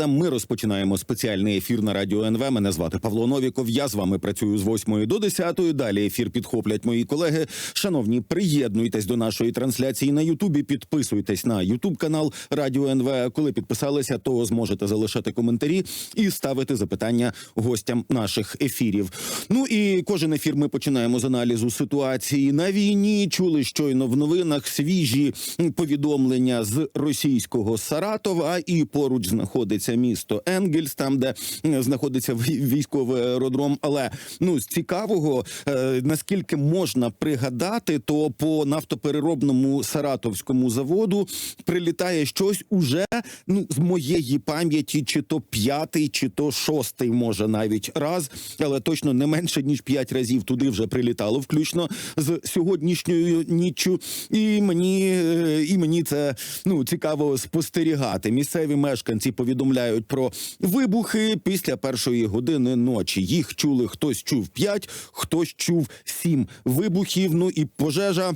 Ми розпочинаємо спеціальний ефір на радіо НВ. Мене звати Павло Новіков. Я з вами працюю з 8 до 10. Далі ефір підхоплять мої колеги. Шановні, приєднуйтесь до нашої трансляції на Ютубі. Підписуйтесь на Ютуб канал Радіо НВ. Коли підписалися, то зможете залишати коментарі і ставити запитання гостям наших ефірів. Ну і кожен ефір ми починаємо з аналізу ситуації на війні. Чули щойно в новинах свіжі повідомлення з російського Саратова, і поруч знаходиться місто Енгельс, там де е, знаходиться вій- військовий аеродром. Але ну з цікавого, е, наскільки можна пригадати, то по нафтопереробному саратовському заводу прилітає щось уже ну з моєї пам'яті, чи то п'ятий, чи то шостий, може навіть раз, але точно не менше ніж п'ять разів туди вже прилітало, включно з сьогоднішньою ніччю. І мені е, і мені це ну цікаво спостерігати. Місцеві мешканці повідомляють про вибухи після першої години ночі. Їх чули хтось чув п'ять, хтось чув сім вибухів. Ну і пожежа.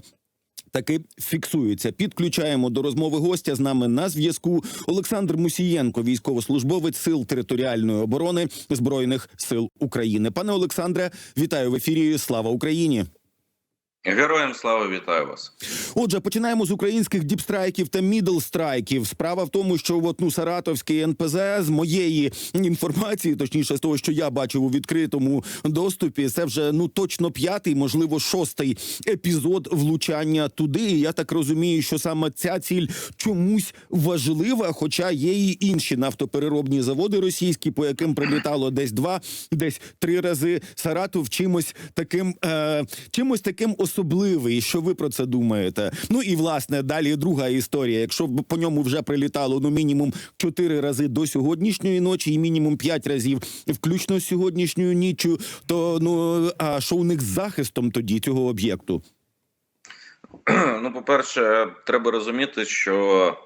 Таки фіксується. Підключаємо до розмови гостя з нами на зв'язку Олександр Мусієнко, військовослужбовець сил територіальної оборони збройних сил України. Пане Олександре, вітаю в ефірі. Слава Україні! Героям слава вітаю вас. Отже, починаємо з українських діпстрайків та мідлстрайків. Справа в тому, що от, ну, Саратовський НПЗ з моєї інформації, точніше з того, що я бачив у відкритому доступі, це вже ну точно п'ятий, можливо, шостий епізод влучання туди. І я так розумію, що саме ця ціль чомусь важлива, хоча є і інші нафтопереробні заводи російські, по яким прилітало десь два, десь три рази. Саратов чимось таким, е, чимось таким особливий. Що ви про це думаєте? Ну і власне далі друга історія. Якщо б по ньому вже прилітало ну мінімум чотири рази до сьогоднішньої ночі, і мінімум п'ять разів, включно з сьогоднішньою ніччю, то ну а що у них з захистом тоді цього об'єкту? Ну, по-перше, треба розуміти, що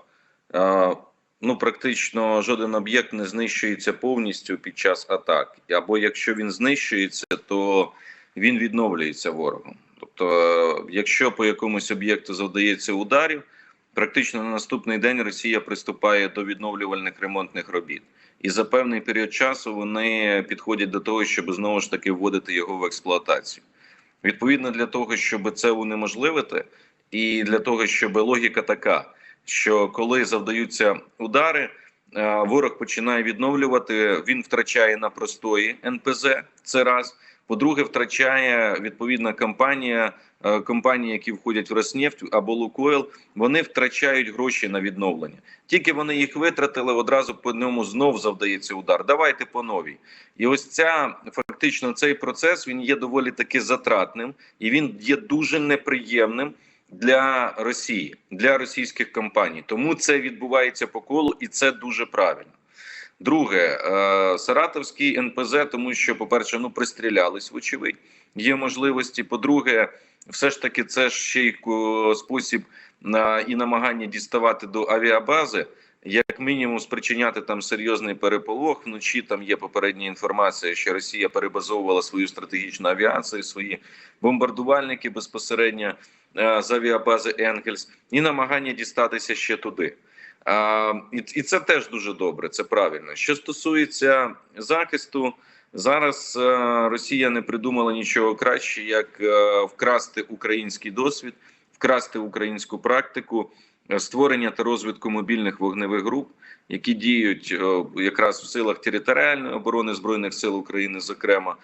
е, ну практично жоден об'єкт не знищується повністю під час атак. Або якщо він знищується, то він відновлюється ворогом. Тобто, якщо по якомусь об'єкту завдається ударів, практично на наступний день Росія приступає до відновлювальних ремонтних робіт. І за певний період часу вони підходять до того, щоб знову ж таки вводити його в експлуатацію. Відповідно, для того, щоб це унеможливити, і для того, щоб логіка така, що коли завдаються удари, е, ворог починає відновлювати, він втрачає на простої НПЗ. Це раз. По-друге, втрачає відповідна компанія, е, компанії, які входять в Роснефть або Лукойл, вони втрачають гроші на відновлення. Тільки вони їх витратили, одразу по ньому знов завдається удар. Давайте по новій. І ось ця фактично цей процес він є доволі таки затратним і він є дуже неприємним для Росії, для російських компаній. Тому це відбувається по колу, і це дуже правильно. Друге, е, Саратовський НПЗ, тому що, по-перше, ну пристрілялись, вочевидь, є можливості. По-друге, все ж таки, це ще й спосіб на і намагання діставати до авіабази. Як мінімум спричиняти там серйозний переполох. Вночі там є попередня інформація, що Росія перебазовувала свою стратегічну авіацію, свої бомбардувальники безпосередньо е, з авіабази Енгельс, і намагання дістатися ще туди. І, і це теж дуже добре, це правильно. Що стосується захисту, зараз е, Росія не придумала нічого краще, як е, вкрасти український досвід, вкрасти українську практику, створення та розвитку мобільних вогневих груп, які діють е, якраз в силах територіальної оборони збройних сил України, зокрема.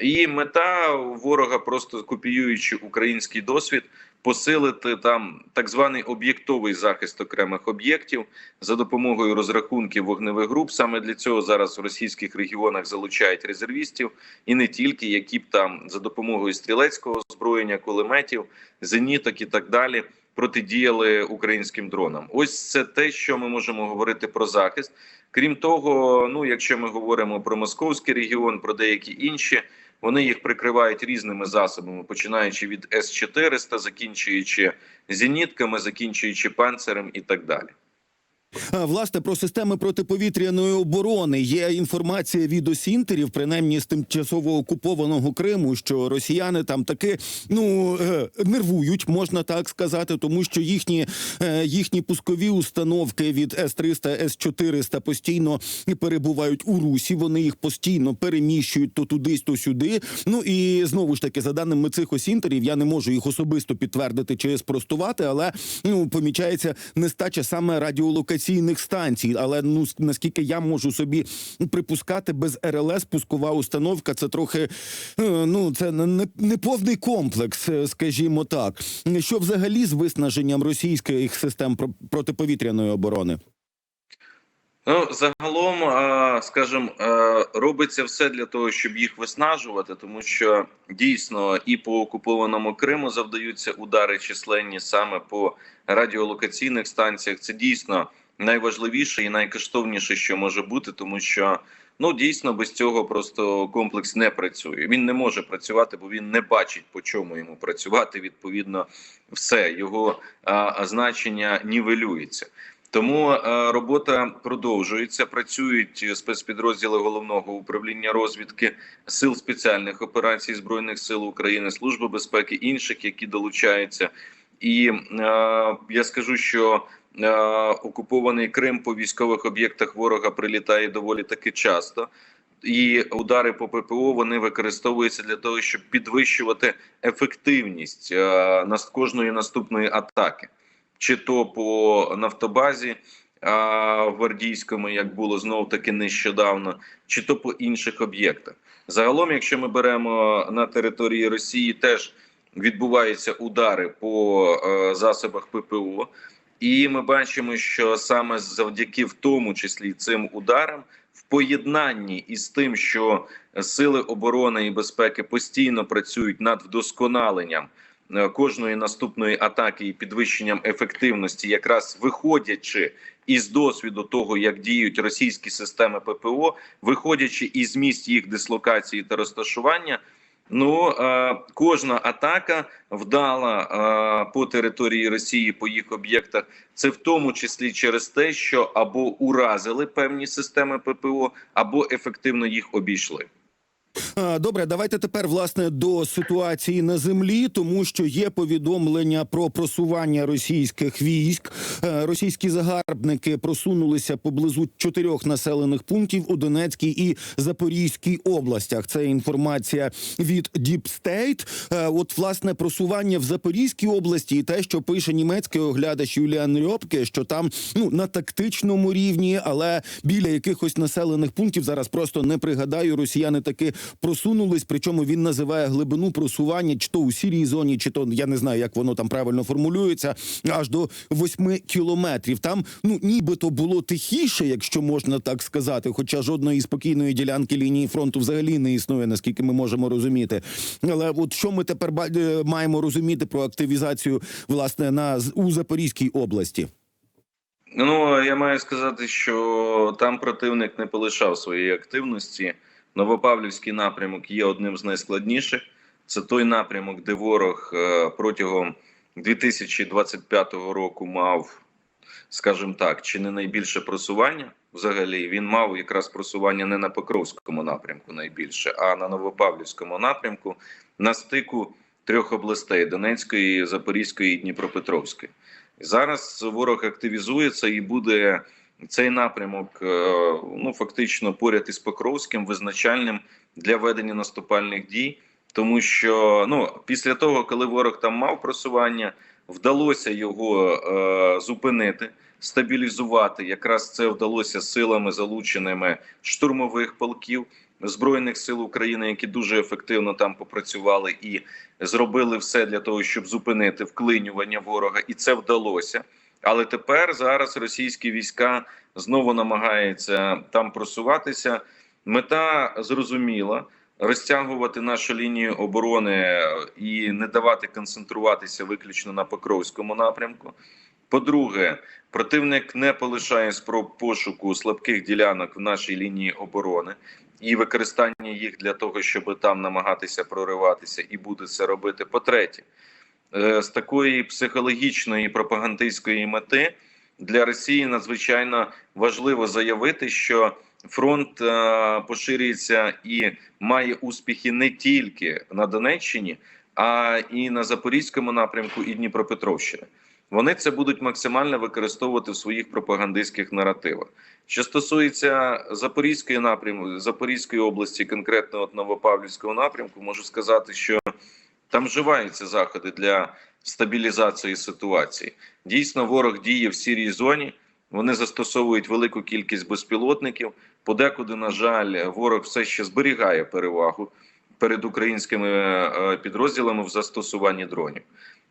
І мета ворога, просто копіюючи український досвід, посилити там так званий об'єктовий захист окремих об'єктів за допомогою розрахунків вогневих груп. Саме для цього зараз в російських регіонах залучають резервістів, і не тільки які б там за допомогою стрілецького озброєння, кулеметів, зеніток і так далі. Протидіяли українським дронам. Ось це те, що ми можемо говорити про захист. Крім того, ну якщо ми говоримо про московський регіон, про деякі інші, вони їх прикривають різними засобами, починаючи від С-400, закінчуючи зенітками, закінчуючи панцирем і так далі. Власне, про системи протиповітряної оборони є інформація від осінтерів, принаймні з тимчасово окупованого Криму, що росіяни там таки ну е, нервують, можна так сказати, тому що їхні, е, їхні пускові установки від С-300, С-400 постійно перебувають у русі. Вони їх постійно переміщують то туди, то сюди. Ну і знову ж таки, за даними цих осінтерів, я не можу їх особисто підтвердити чи спростувати, але ну помічається нестача саме радіолокаційних станцій. Але ну наскільки я можу собі припускати, без РЛС пускова установка це трохи е, ну це не, не- повний комплекс, е, скажімо так. Що взагалі з виснаженням російських систем про- протиповітряної оборони? Ну, загалом, е, скажімо, робиться все для того, щоб їх виснажувати, тому що дійсно і по окупованому Криму завдаються удари численні саме по радіолокаційних станціях. Це дійсно найважливіше і найкоштовніше, що може бути, тому що ну дійсно без цього просто комплекс не працює. Він не може працювати, бо він не бачить по чому йому працювати. Відповідно, все його е, значення нівелюється. Тому робота продовжується. Працюють спецпідрозділи головного управління розвідки сил спеціальних операцій збройних сил України, служби безпеки інших, які долучаються. І е, я скажу, що е, окупований Крим по військових об'єктах ворога прилітає доволі таки часто. І удари по ППО вони використовуються для того, щоб підвищувати ефективність е, кожної наступної атаки чи то по нафтобазі а, гвардійському, як було знов таки нещодавно, чи то по інших об'єктах. Загалом, якщо ми беремо на території Росії, теж відбуваються удари по е, засобах ППО, і ми бачимо, що саме завдяки в тому числі цим ударам, в поєднанні із тим, що сили оборони і безпеки постійно працюють над вдосконаленням е, кожної наступної атаки і підвищенням ефективності, якраз виходячи із досвіду того, як діють російські системи ППО, виходячи із місць їх дислокації та розташування. Ну е, кожна атака вдала е, по території Росії по їх об'єктах. Це в тому числі через те, що або уразили певні системи ППО, або ефективно їх обійшли. Добре, давайте тепер власне до ситуації на землі, тому що є повідомлення про просування російських військ. Е, Російські загарбники просунулися поблизу чотирьох населених пунктів у Донецькій і Запорізькій областях. Це інформація від Deep State. Е, От власне просування в Запорізькій області і те, що пише німецький оглядач Юліан Рьопке, що там ну на тактичному рівні, але біля якихось населених пунктів зараз просто не пригадаю. Росіяни таки просунулись. Причому він називає глибину просування, чи то у сірій зоні, чи то я не знаю, як воно там правильно формулюється, аж до восьми кілометрів. Там ну нібито було тихіше, якщо можна так сказати. Хоча жодної спокійної ділянки лінії фронту взагалі не існує, наскільки ми можемо розуміти. Але от що ми тепер е, маємо розуміти про активізацію власне на у Запорізькій області? Ну я маю сказати, що там противник не полишав своєї активності. Новопавлівський напрямок є одним з найскладніших. Це той напрямок, де ворог е, протягом 2025 року мав, скажімо так, чи не найбільше просування. Взагалі він мав якраз просування не на Покровському напрямку найбільше, а на Новопавлівському напрямку на стику трьох областей: Донецької, Запорізької і Дніпропетровської. Зараз ворог активізується і буде цей напрямок е, ну фактично поряд із Покровським визначальним для ведення наступальних дій, тому що ну після того, коли ворог там мав просування, вдалося його е, зупинити, стабілізувати. Якраз це вдалося силами залученими штурмових полків збройних сил України, які дуже ефективно там попрацювали і зробили все для того, щоб зупинити вклинювання ворога, і це вдалося. Але тепер зараз російські війська знову намагаються там просуватися. Мета зрозуміла розтягувати нашу лінію оборони і не давати концентруватися виключно на Покровському напрямку. По-друге, противник не полишає спроб пошуку слабких ділянок в нашій лінії оборони і використання їх для того, щоб там намагатися прориватися, і буде це робити. По-третє, е, з такої психологічної пропагандистської мети для Росії надзвичайно важливо заявити, що фронт е, поширюється і має успіхи не тільки на Донеччині, а і на Запорізькому напрямку і Дніпропетровщини. Вони це будуть максимально використовувати в своїх пропагандистських наративах. Що стосується Запорізької напрямку, Запорізької області, конкретно от Новопавлівського напрямку, можу сказати, що там вживаються заходи для стабілізації ситуації. Дійсно, ворог діє в сірій зоні. Вони застосовують велику кількість безпілотників. Подекуди, на жаль, ворог все ще зберігає перевагу перед українськими е, підрозділами в застосуванні дронів.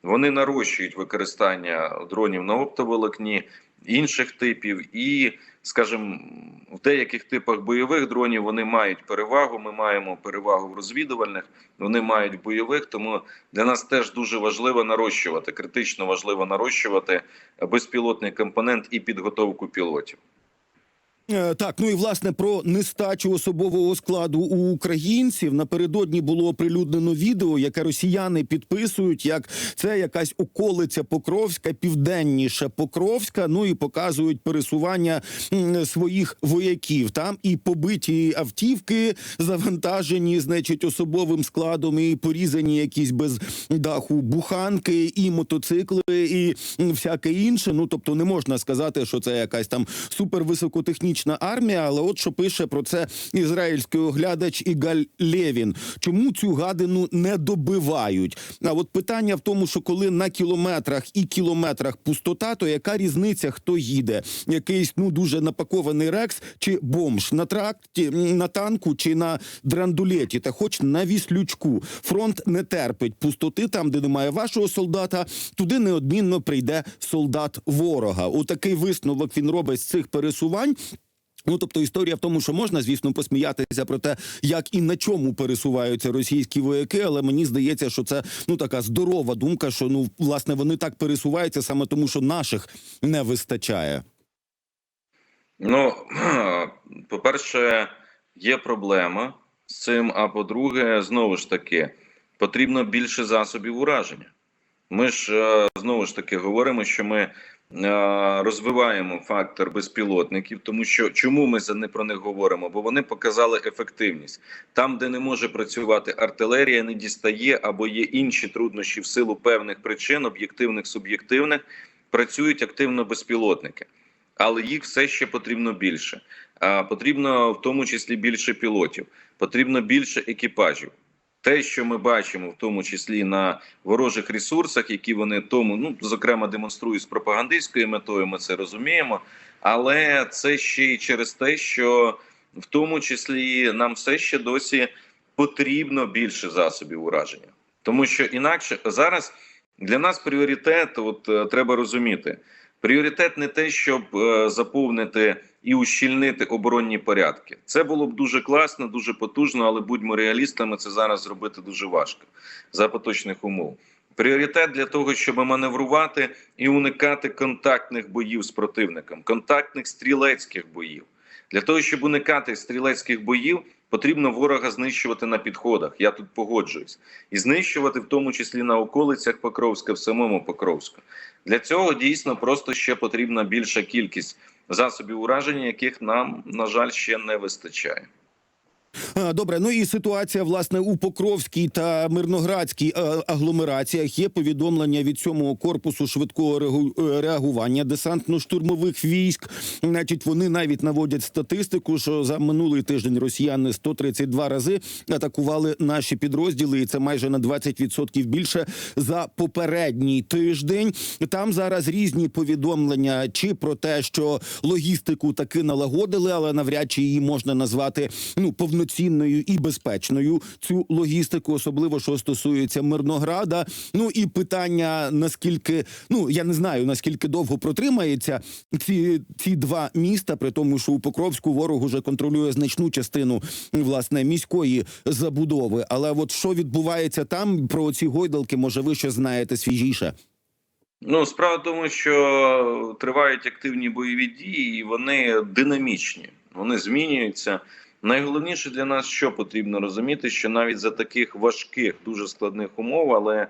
Вони нарощують використання дронів на оптоволокні, інших типів, і, скажімо, в деяких типах бойових дронів вони мають перевагу. Ми маємо перевагу в розвідувальних, вони мають бойових. Тому для нас теж дуже важливо нарощувати, критично важливо нарощувати безпілотний компонент і підготовку пілотів. Е, Так, ну і власне про нестачу особового складу у українців напередодні було оприлюднено відео, яке росіяни підписують, як це якась околиця Покровська, південніше Покровська. Ну і показують пересування своїх вояків. Там і побиті автівки завантажені, значить, особовим складом, і порізані якісь без даху буханки, і мотоцикли, і всяке інше. Ну тобто, не можна сказати, що це якась там супервисокотехнічна армія. Але от що пише про це ізраїльський оглядач Ігаль Лєвін. Чому цю гадину не добивають? А от питання в тому, що коли на кілометрах і кілометрах пустота, то яка різниця, хто їде? Якийсь ну дуже напакований рекс чи бомж на тракті, на танку чи на драндулеті, та хоч на віслючку. Фронт не терпить пустоти там, де немає вашого солдата, туди неодмінно прийде солдат ворога. Отакий висновок він робить з цих пересувань. Ну, тобто історія в тому, що можна, звісно, посміятися про те, як і на чому пересуваються російські вояки, але мені здається, що це ну така здорова думка, що ну власне вони так пересуваються саме тому, що наших не вистачає. Ну, по-перше, є проблема з цим. А по-друге, знову ж таки, потрібно більше засобів ураження. Ми ж е, знову ж таки говоримо, що ми е, розвиваємо фактор безпілотників, тому що чому ми за не про них говоримо? Бо вони показали ефективність там, де не може працювати артилерія, не дістає або є інші труднощі в силу певних причин, об'єктивних, суб'єктивних, працюють активно безпілотники але їх все ще потрібно більше. А потрібно в тому числі більше пілотів, потрібно більше екіпажів. Те, що ми бачимо, в тому числі на ворожих ресурсах, які вони тому, ну зокрема, демонструють з пропагандистською метою, ми це розуміємо. Але це ще й через те, що в тому числі нам все ще досі потрібно більше засобів ураження, тому що інакше зараз для нас пріоритет, от е, треба розуміти. Пріоритет не те, щоб е, заповнити і ущільнити оборонні порядки. Це було б дуже класно, дуже потужно, але будьмо реалістами, це зараз зробити дуже важко за поточних умов. Пріоритет для того, щоб маневрувати і уникати контактних боїв з противником, контактних стрілецьких боїв. Для того, щоб уникати стрілецьких боїв, потрібно ворога знищувати на підходах. Я тут погоджуюсь, і знищувати в тому числі на околицях Покровська, в самому Покровську. Для цього дійсно просто ще потрібна більша кількість засобів ураження, яких нам на жаль ще не вистачає. Добре, ну і ситуація власне у Покровській та Мирноградській е, агломераціях є повідомлення від сьомого корпусу швидкого е, реагування десантно-штурмових військ. Значить, вони навіть наводять статистику, що за минулий тиждень росіяни 132 рази атакували наші підрозділи, і це майже на 20% більше за попередній тиждень. Там зараз різні повідомлення, чи про те, що логістику таки налагодили, але навряд чи її можна назвати ну повноцінною і безпечною. Цю логістику, особливо що стосується Мирнограда. Ну і питання наскільки ну я не знаю наскільки довго протримається ці, ці два міста, при тому, що у Покровську ворог уже контролює значну частину власне міської забудови. Але от що відбувається там про ці гойдалки, може, ви ще знаєте свіжіше? Ну, справа в тому, що тривають активні бойові дії, і вони динамічні, вони змінюються. Найголовніше для нас, що потрібно розуміти, що навіть за таких важких, дуже складних умов, але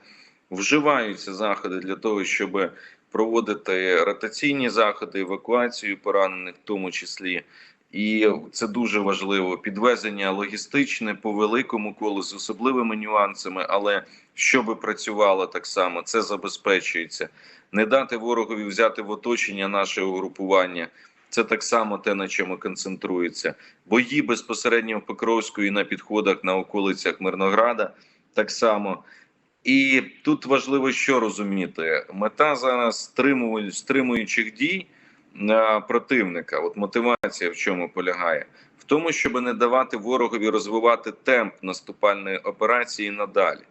вживаються заходи для того, щоб проводити ротаційні заходи, евакуацію поранених, в тому числі. І це дуже важливо. Підвезення логістичне по великому колу з особливими нюансами, але щоб працювало так само, це забезпечується. Не дати ворогові взяти в оточення наше угрупування. Це так само те, на чому концентрується. Бої безпосередньо в Покровську і на підходах на околицях Мирнограда так само. І тут важливо що розуміти: мета зараз стримуючих дій е, противника. От мотивація в чому полягає? В тому, щоб не давати ворогові розвивати темп наступальної операції надалі.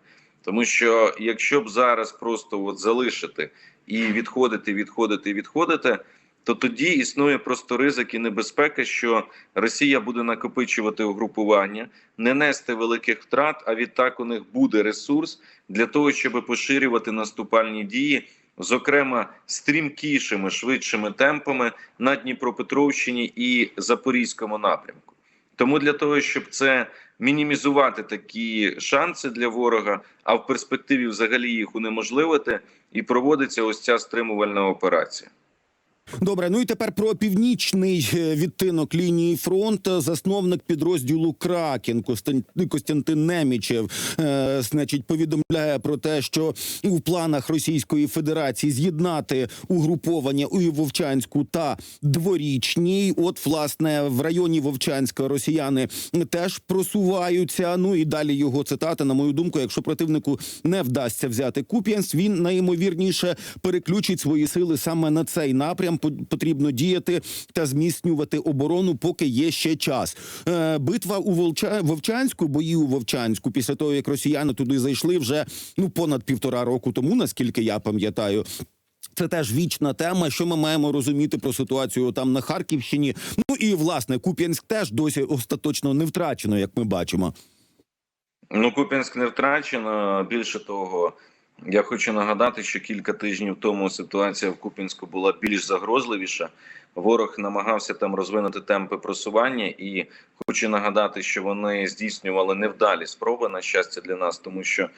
Тому що якщо б зараз просто от залишити і відходити, відходити, відходити, то тоді існує просто ризик і небезпека, що Росія буде накопичувати угрупування, не нести великих втрат, а відтак у них буде ресурс для того, щоб поширювати наступальні дії, зокрема стрімкішими, швидшими темпами на Дніпропетровщині і Запорізькому напрямку. Тому для того, щоб це мінімізувати такі шанси для ворога, а в перспективі взагалі їх унеможливити, і проводиться ось ця стримувальна операція. Добре, ну і тепер про північний е, відтинок лінії фронту. Засновник підрозділу Кракен Костян- Костянтин Немічев, е, значить, повідомляє про те, що у планах Російської Федерації з'єднати угруповання у Вовчанську та дворічній. От, власне, в районі Вовчанська росіяни теж просуваються. Ну і далі його цитата. На мою думку, якщо противнику не вдасться взяти Куп'янськ, він найімовірніше переключить свої сили саме на цей напрям. По- Потрібно діяти та зміцнювати оборону, поки є ще час. Е, битва у Волча... Вовчанську, бої у Вовчанську, після того як росіяни туди зайшли вже ну понад півтора року тому, наскільки я пам'ятаю. Це теж вічна тема. Що ми маємо розуміти про ситуацію там на Харківщині? Ну і власне Куп'янськ теж досі остаточно не втрачено, як ми бачимо. Ну, Куп'янськ не втрачено. Більше того, я хочу нагадати, що кілька тижнів тому ситуація в Куп'янську була більш загрозливіша. Ворог намагався там розвинути темпи просування, і хочу нагадати, що вони здійснювали невдалі спроби на щастя для нас, тому що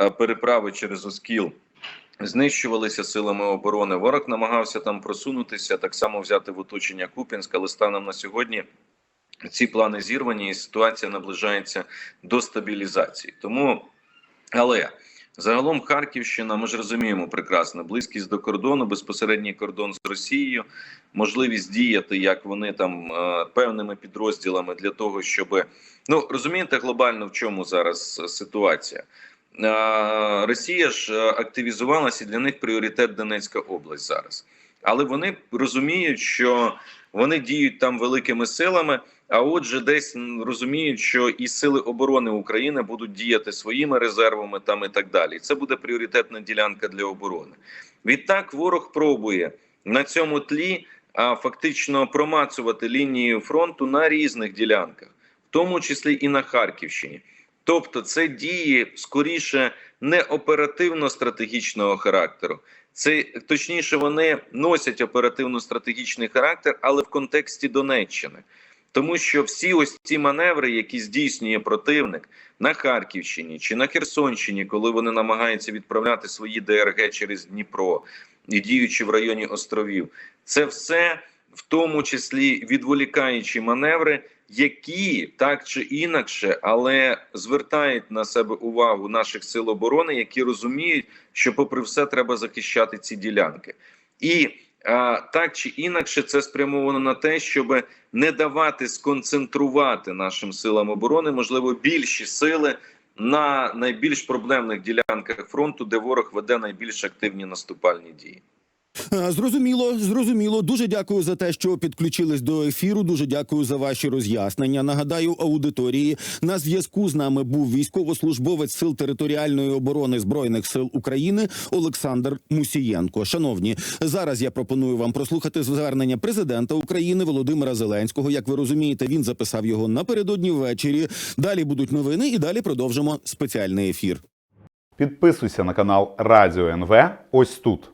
е, переправи через Оскіл знищувалися силами оборони. Ворог намагався там просунутися, так само взяти в оточення Куп'янськ, але станом на сьогодні ці плани зірвані, і ситуація наближається до стабілізації. Тому, але загалом Харківщина, ми ж розуміємо прекрасно, близькість до кордону, безпосередній кордон з Росією, можливість діяти, як вони там е, певними підрозділами для того, щоб ну розумієте глобально в чому зараз ситуація. Е, Росія ж е, активізувалася і для них пріоритет Донецька область зараз. Але вони розуміють, що вони діють там великими силами. А отже, десь розуміють, що і сили оборони України будуть діяти своїми резервами там і так далі. Це буде пріоритетна ділянка для оборони. Відтак ворог пробує на цьому тлі а, фактично промацувати лінію фронту на різних ділянках, в тому числі і на Харківщині. Тобто, це дії скоріше не оперативно-стратегічного характеру. Це точніше, вони носять оперативно-стратегічний характер, але в контексті Донеччини. Тому що всі ось ці маневри, які здійснює противник на Харківщині чи на Херсонщині, коли вони намагаються відправляти свої ДРГ через Дніпро і діючи в районі островів, це все в тому числі відволікаючі маневри, які так чи інакше, але звертають на себе увагу наших сил оборони, які розуміють, що, попри все, треба захищати ці ділянки. І а, так чи інакше, це спрямовано на те, щоб не давати сконцентрувати нашим силам оборони, можливо, більші сили на найбільш проблемних ділянках фронту, де ворог веде найбільш активні наступальні дії. Е, Зрозуміло, зрозуміло. Дуже дякую за те, що підключились до ефіру. Дуже дякую за ваші роз'яснення. Нагадаю, аудиторії на зв'язку з нами був військовослужбовець сил територіальної оборони збройних сил України Олександр Мусієнко. Шановні, зараз я пропоную вам прослухати звернення президента України Володимира Зеленського. Як ви розумієте, він записав його напередодні ввечері. Далі будуть новини, і далі продовжимо спеціальний ефір. Підписуйся на канал Радіо НВ ось тут.